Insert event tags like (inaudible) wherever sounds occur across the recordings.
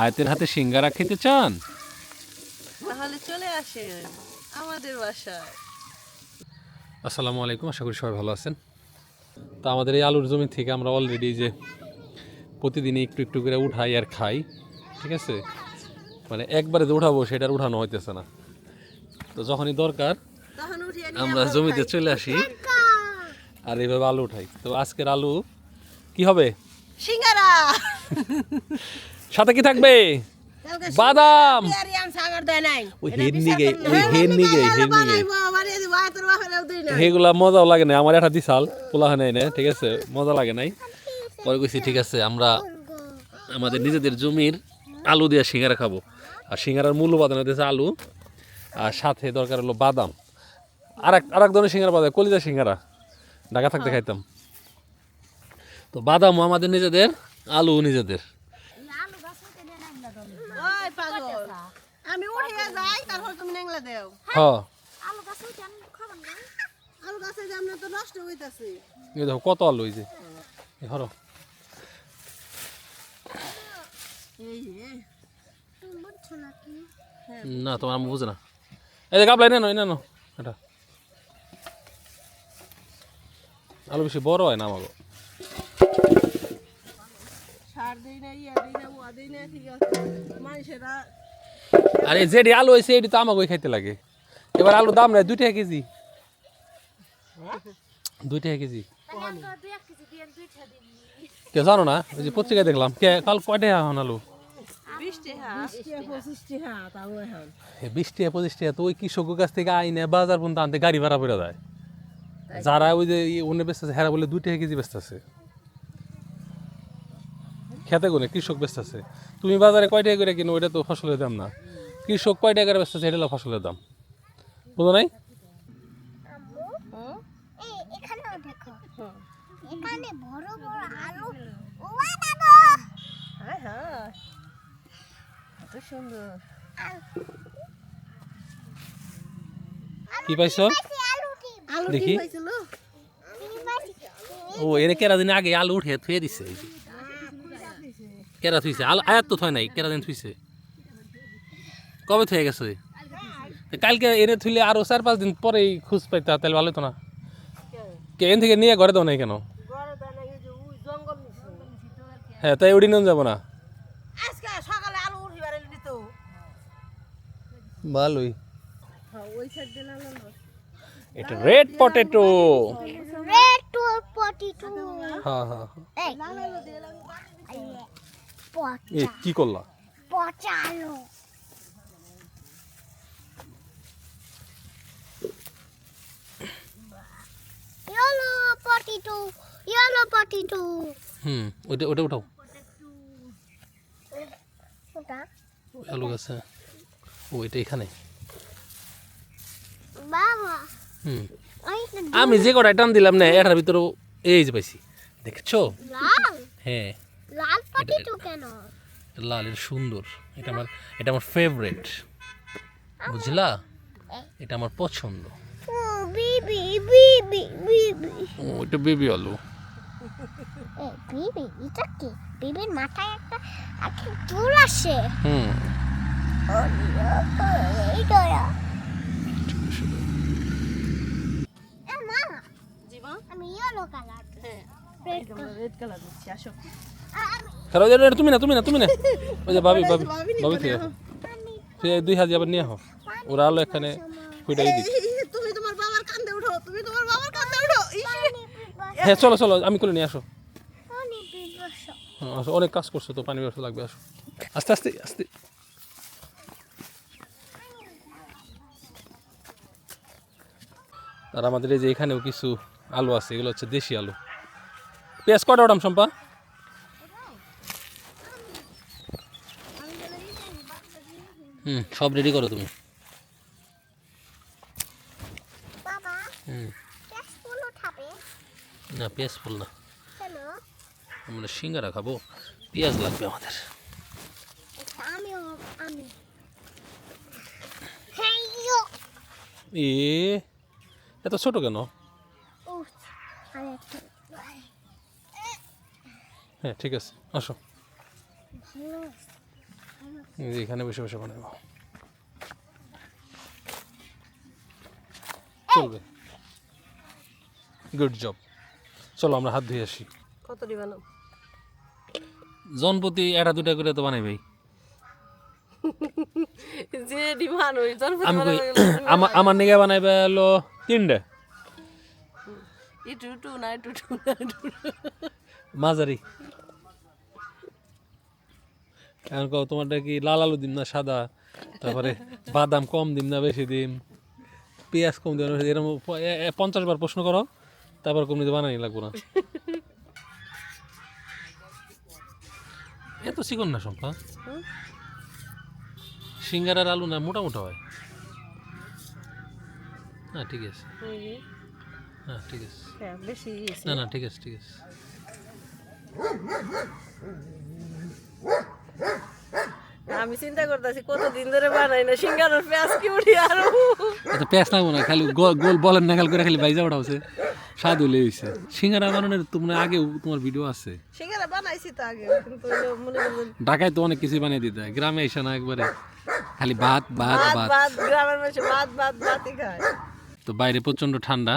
আয়তের হাতে সিঙ্গারা খেতে চান? তাহলে চলে আসেন আমাদের বাসায়। আসসালামু আলাইকুম আশা করি সবাই ভালো আছেন। তা আমাদের এই আলুর জমি থেকে আমরা অলরেডি যে প্রতিদিনই একটু একটু করে উঠাই আর খাই ঠিক আছে? মানে একবারে যে উঠাবো সেটা আর উঠানো হইতেছে না। তো যখনই দরকার তখন উঠিয়ে নিয়ে আমরা আমরা জমিতে চলে আসি আর এইভাবে আলু উঠাই। তো আজকের আলু কি হবে? সিঙ্গারা! সাথে কি থাকবে? বাদাম। নাই। সেগুলা মজাও লাগে না আমার একটা দিশাল পোলা হয় না ঠিক আছে? মজা লাগে নাই। পরে কইছি ঠিক আছে আমরা আমাদের নিজেদের জমির আলু দিয়ে সিঙ্গারা খাব। আর সিঙ্গারার মূল উপাদান হতেছে আলু আর সাথে দরকার হলো বাদাম। আর এক আর এক ধরনের সিঙ্গারা পাওয়া যায় কলিজা সিঙ্গারা। ঢাকা থাকতে খাইতাম। তো বাদামও আমাদের নিজেদের আলু নিজেদের। আমি উঠে যাই তারপর তুমি নেংলা দেও। হ। আলু গাছে যে আমরা তো নষ্ট হইতাছে। এই দেখো কত আলু হয়েছে ধরো। এই যে। না তোমার আমি বুঝে না। এই দেখ আপলাই নেনো নেনো এটা। আলু বেশি বড় হয় না আমাকে সার দিই না ইয়া দিই না ওয়া দিই না ঠিক আছে। মানুষেরা আরে যেটি আলু হয়েছে এটি তো আমাকে খাইতে লাগে। এবার আলুর দাম নাই দুই টাকা কেজি। দুই টাকা কেজি। কে জানো না? ওই যে পত্রিকায় দেখলাম। কে কাল কয় টাকা এখন আলু? বিশ টাকা। পঁচিশ টাকা। তো ওই কৃষকের কাছ থেকে আইনে বাজার পর্যন্ত আনতে গাড়ি ভাড়া পড়ে যায় যারা ওই যে অন্য বেচতেছে হেরা বলে দুই টাকা কেজি বেচতেছে খেতে কোনে কৃষক বেচতেছে তুমি বাজারে কয় টাকা করে কিনো, ওইটা তো ফসলের দাম না। কৃষক কয় টাকা করে বেচতেছে এটা ফসলের দাম। বুঝো নাই? কি পাইছ? দেখি। ও এর কেরা দিন আগে আলু উঠে থুয়ে দিছে। কেরা থুইছে? আলু আয়াত তো থয় নাই কেরা দিন থুইছে? কবে থুয়ে গেছে? কালকে এনে থুইলে আরও চার পাঁচ দিন পরেই খুঁজ পাইতা তাহলে ভালো হতো না। কে এন থেকে নিয়ে ঘরে দাও নাই কেন? ঘরে দেয় না এই যে ওই জঙ্গল নিছে হ্যাঁ তাই ওটি নিয়ে যাব না। আজকে সকালে আলু উঠিবার নিত ভালোই। হ্যাঁ এটা রেড পটেটো রেড পটেটো হ্যাঁ হ্যাঁ পচা এ কি করলা? পচা আলু ইয়েলো পটেটো ইয়েলো পটেটো। হুম ওইটা ওটা উঠাও। ওটা। আলু গাছে। ও এটা এখানে। বাবা। হুম। আমি যে কটা টান দিলাম না এটার ভিতরে এই যে পাইছি। দেখছ? হ্যাঁ। লাল পটেটো কেন? লাল এটা সুন্দর। এটা আমার এটা আমার ফেভারেট বুঝলা? এটা আমার পছন্দ। ও বিবি বিবি বিবি। ও এটা বেবি আলু। এ বিবি এটা কি? বিবির মাথায় একটা একটা চুল আসে। হুম। আমি yellow colour red red colour দিচ্ছি আসো। খারাপ এটা তুমি না তুমি না তুমি না। (laughs) ওই যে ভাবি ভাবি ভাবি থেকে। আহো। দুই হাজার আবার নিয়ে আহ। ওরা আলো এখানে ফুটাই দিক। তুমি তোমার বাবার কান্দে উঠো তুমি তোমার বাবার কান্দে উঠো। হ্যাঁ চলো চলো আমি করে নিয়ে আসো। হ্যাঁ, আসো অনেক কাজ করছ তো পানি ব্যবস্থা লাগবে আসো। আস্তে আস্তে আস্তে। আর আমাদের এই যে এখানেও কিছু আলু আছে এগুলো হচ্ছে দেশি আলু। পেঁয়াজ কটা ওটাম সম্পা হুম সব রেডি করো তুমি। না পেঁয়াজ ফুল না। আমরা সিঙ্গারা খাব। পেঁয়াজ লাগবে আমাদের। আমি। হ্যাঁ এ এত ছোট কেন? হ্যাঁ ঠিক আছে আসো। এখানে বসে বসে বানাবো। চলবে। গুড জব চলো আমরা হাত ধুয়ে আসি। কত দিবানো জনপ্রতি একটা দুটা করে তো বানাইবেই। যে ডিমান ওই জনপতি আমি কই আমার আমার নিগে বানাইবে হলো তিনটে। ইটু টু না ইটু টু না মাঝারি। এখন কও তোমারটা কি লাল আলু দিম না সাদা? তারপরে বাদাম কম দিম না বেশি দিম? পেঁয়াজ কম দিম না এরকম পঞ্চাশ বার প্রশ্ন করো তারপর কম দিতে বানাই লাগবো না। এত চিকন না শম্পা হুম? সিঙ্গারার আলু না মোটা মোটা হয়? হ্যাঁ ঠিক আছে। হ্যাঁ ঠিক আছে। হ্যাঁ, না না ঠিক আছে ঠিক আছে। আমি চিন্তা করতেছি কতদিন ধরে বানাই না সিঙ্গারের পেঁয়াজ কি উঠি আরও? আচ্ছা পেঁয়াজ লাগবো না খালি গোল বলেন নাগাল করে খালি বাইজা ওঠা হচ্ছে। স্বাদ হলে হয়েছে সিঙ্গারা বানানোর তোমার আগে তোমার ভিডিও আছে। সিঙ্গারা বানাইছি তো আগে কিন্তু মনে ঢাকায় তো অনেক কিছু বানিয়ে দিতে গ্রামে এসে না একবারে খালি ভাত ভাত ভাত গ্রামের মানুষ ভাত ভাত ভাতই খায়। তো বাইরে প্রচণ্ড ঠান্ডা।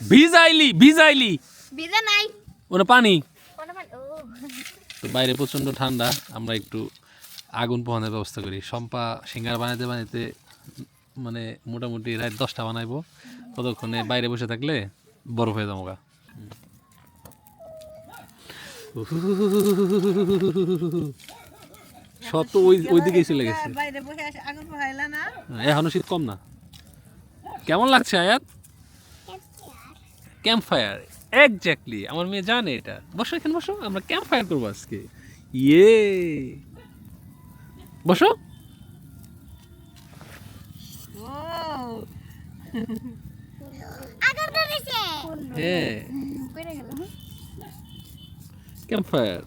ভিজাইলি ভিজাইলি। বিজা নাই। ওটা পানি? তো বাইরে প্রচণ্ড ঠান্ডা আমরা একটু আগুন পোহানোর ব্যবস্থা করি। সম্পা সিঙ্গারা বানাইতে বানাইতে মানে মোটামুটি রাত দশটা বানাইবো। ততক্ষণে বাইরে বসে থাকলে বরফ হয়ে যাব গা সব তো ওই ওই দিকেই চলে গেছে। বাইরে বসে আসে আগুন পোহাইলা না? এখনও শীত কম না। কেমন লাগছে আয়াত? ক্যাম্প ফায়ার এক্স্যাক্টলি আমার মেয়ে জানে এটা। বসো এখানে বসো। আমরা ক্যাম্প ফায়ার করব আজকে। ইয়ে বসো। হ্যাঁ। ক্যাম্প ফায়ার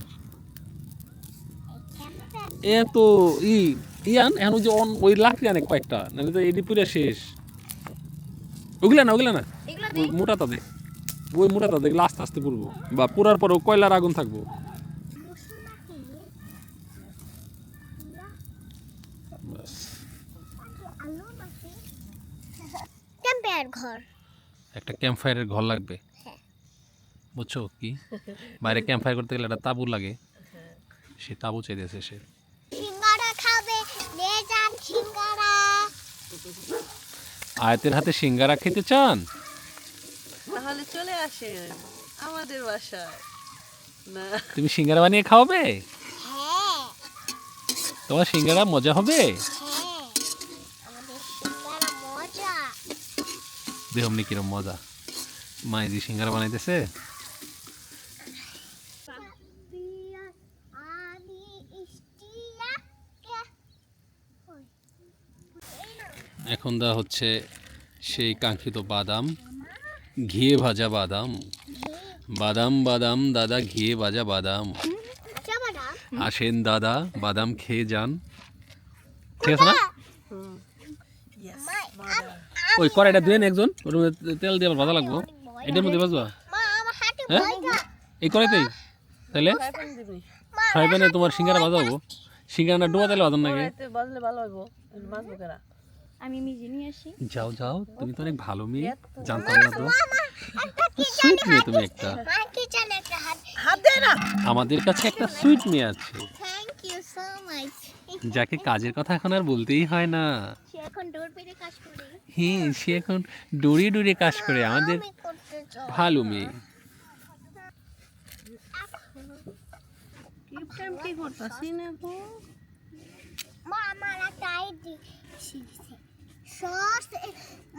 এ তো ই ইয়ান এখন ওই যে অন- ওই লাকড়ি আনে কয়েকটা নাহলে তো এটি পুরো শেষ। ওগুলা না ওগুলা না। মোটা তাদের ওই মোটা তাদের এগুলো আস্তে আস্তে পুরবো বা পুরার পরেও কয়লার আগুন থাকব। ঘর। একটা ক্যাম্প ফায়ারের ঘর লাগবে। হ্যাঁ। বুঝছ কি? বাইরে ক্যাম্প ফায়ার করতে গেলে একটা তাবু লাগে। সে তাবু চাইতেছে সে। সিঙ্গারা খাবে নে যান সিঙ্গারা। আয়তের হাতে সিঙ্গারা খেতে চান? চলে আসে আমাদের বাসায়। না। তুমি সিঙ্গারা বানিয়ে খাওয়াবে? হ্যাঁ। তোমার সিঙ্গারা মজা হবে? হ্যাঁ। মজা। দেহমনি কিরম মজা। মাই যে সিঙ্গারা বানাইতেছে। এখন দেওয়া হচ্ছে সেই কাঙ্ক্ষিত বাদাম। ঘিয়ে ভাজা বাদাম। বাদাম বাদাম, দাদা, ঘিয়ে ভাজা বাদাম। আসেন দাদা, বাদাম খেয়ে যান। ঠিক আছে না? ওই কড়াইটা ধুয়ে একজন, ওর মধ্যে তেল দিয়ে ভাজা লাগবো। এটার মধ্যে ভাজবা? হ্যাঁ? এই কড়াইতেই? তাহলে ফ্রাই প্যানে তোমার সিঙ্গারা ভাজাবো সিঙ্গারা ডোবা তেলে ভাজান নাকি? ভালো হইব আমি নিজে নিয়ে আসি। যাও যাও তুমি তো অনেক ভালো মেয়ে। জানতাম না তো। সুইট মেয়ে তুমি একটা। মা কি জানে একটা হাত হাত দে না। আমাদের কাছে একটা সুইট মেয়ে আছে। থ্যাংক ইউ সো মাচ যাকে কাজের কথা এখন আর বলতেই হয় না। সে এখন ডোর পেরে কাজ করে। হ্যাঁ সে এখন ডুরিয়ে ডুরিয়ে কাজ করে। আমাদের ভালো মেয়ে। কি টাইম কি করতাছি না গো? মা আমার একটা আইডি শিখছে সস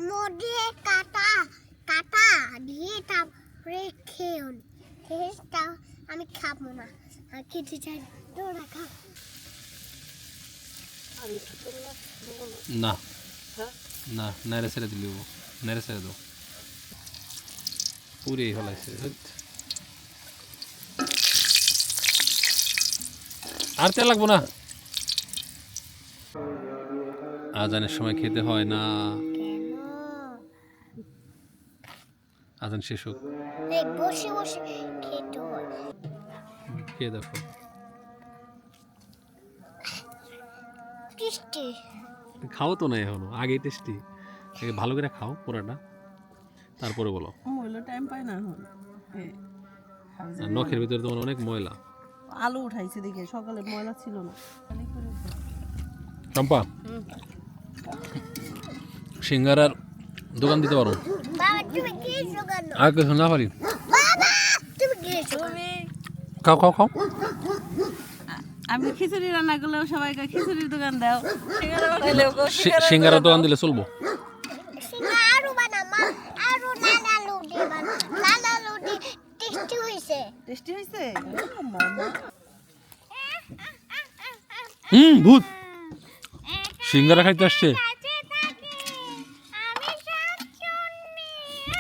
মধ্যে কাটা কাটা দিয়ে তারপরে খেয়ে টেস্টটা আমি খাব না। আমি খেতে চাই না। তোরা খা না। হ্যাঁ? না নেড়ে ছেড়ে দিলি ও। নেড়ে ছেড়ে দাও। হলাইছে আর তেল লাগবো না? আজানের সময় খেতে হয় না। আজান শেষ হোক। বসে বসে খেতে হয়। খেয়ে দেখো। টেস্টি। খাও তো না এখনও আগেই টেস্টি। আগে ভালো করে খাও পুরাটা তারপরে বলো। মহিলা টাইম পায় না এখন। নখের ভিতরে তোমার অনেক ময়লা। আলু উঠাইছে দেখে সকালে ময়লা ছিল না। চম্পা সিঙ্গারার দোকান দিতে পারো। আর কিছু না পারি। বাবা তুমি খেয়েছো কেন? তুমি? খাও খাও খাও। আমি খিচুড়ি রান্না করলেও সবাইকে খিচুড়ির দোকান দাও। সিঙ্গারা দোকান দিলে চলবো। হুম ভূত। সিঙ্গারা খাইতে আসছে?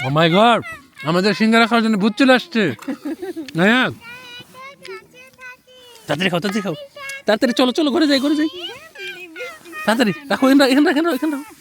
ও মাই গড আমাদের সিঙ্গারা খাওয়ার জন্য ভূত চলে আসছে। হ্যাঁ তাড়াতাড়ি খাও তাড়াতাড়ি খাও। তাড়াতাড়ি চলো চলো ঘরে যাই ঘরে যাই। তাড়াতাড়ি রাখো এখানে রাখো, এখানে রাখো, এখানে রাখো।